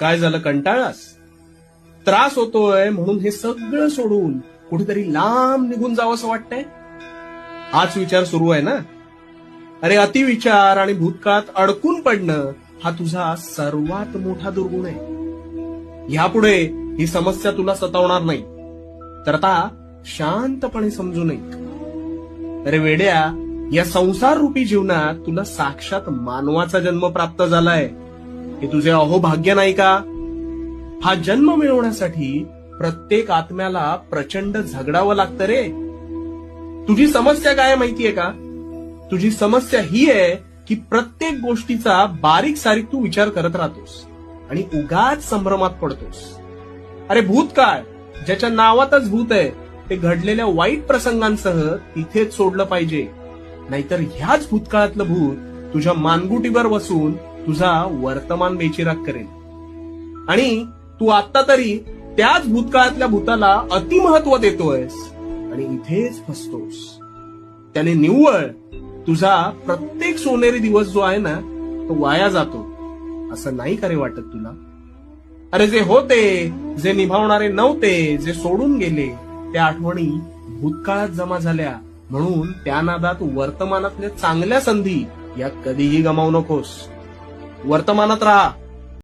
काय झालं कंटाळास? त्रास होतोय म्हणून हे सगळं सोडून कुठेतरी लांब निघून जावं असं वाटतंय? हाच विचार सुरू आहे ना? अरे अतिविचार आणि भूतकाळात अडकून पडणं हा तुझा सर्वात मोठा दुर्गुण आहे. यापुढे ही समस्या तुला सतावणार नाही. तर आता शांतपणे समजू नये. अरे वेड्या या संसार रूपी जीवनात तुला साक्षात मानवाचा जन्म प्राप्त झालाय. हे तुझे अहोभाग्य नाही का? हा जन्म मिळवण्यासाठी प्रत्येक आत्म्याला प्रचंड झगडावं लागतं रे. तुझी समस्या काय माहितीये का? तुझी समस्या ही आहे की प्रत्येक गोष्टीचा बारीक सारीक तू विचार करत राहतोस आणि उगाच संभ्रमात पडतोस. अरे भूतकाळ ज्याच्या नावातच भूत आहे ते घडलेल्या वाईट प्रसंगांसह तिथेच सोडलं पाहिजे. नाहीतर ह्याच भूतकाळातलं भूत तुझ्या मानगुटीवर बसून तुझा वर्तमान बेचिराग करेल. आणि तू आता तरी त्याच भूतकाळातल्या भूताला अतिमहत्व देतोयस आणि इथेच फसतोस. त्याने निव्वळ तुझा प्रत्येक सोनेरी दिवस जो आहे ना तो वाया जातो. असं नाही करे वाटत तुला? अरे जे होते जे निभावणारे नव्हते जे सोडून गेले त्या आठवणी भूतकाळात जमा झाल्या. म्हणून त्या नादात वर्तमानातल्या चांगल्या संधी या कधीही गमावू नकोस. वर्तमानात राहा.